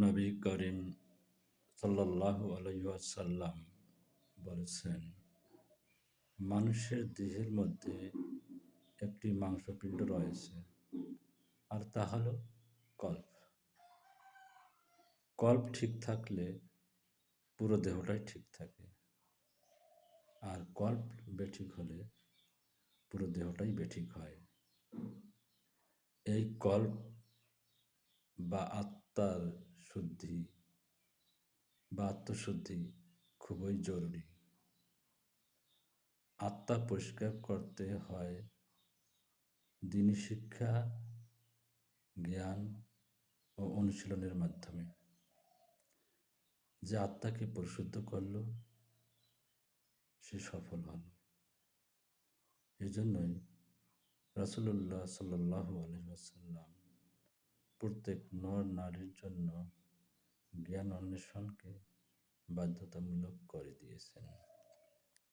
নবী করিম সাল্লাল্লাহু আলাইসাল্লাম বলেছেন, মানুষের দেহের মধ্যে একটি মাংসপিণ্ড রয়েছে, আর তা হল কল্প। কল্প ঠিক থাকলে পুরো দেহটাই ঠিক থাকে, আর কল্প বেঠিক হলে পুরো দেহটাই বেঠিক হয়। এই কল্প বা আত্মার শুদ্ধি বা আত্মশুদ্ধি খুবই জরুরি। আত্মা পরিষ্কার করতে হয়, দিনী শিক্ষা, জ্ঞান ও অনুশীলনের মাধ্যমে। যে আত্মাকে পরিশুদ্ধ করল, সে সফল হল। এজন্যই রাসুল্লাহ সাল্লাহ আলহাম প্রত্যেক নর নারীর জন্য জ্ঞান অন্বেষণকে বাধ্যতামূলক করে।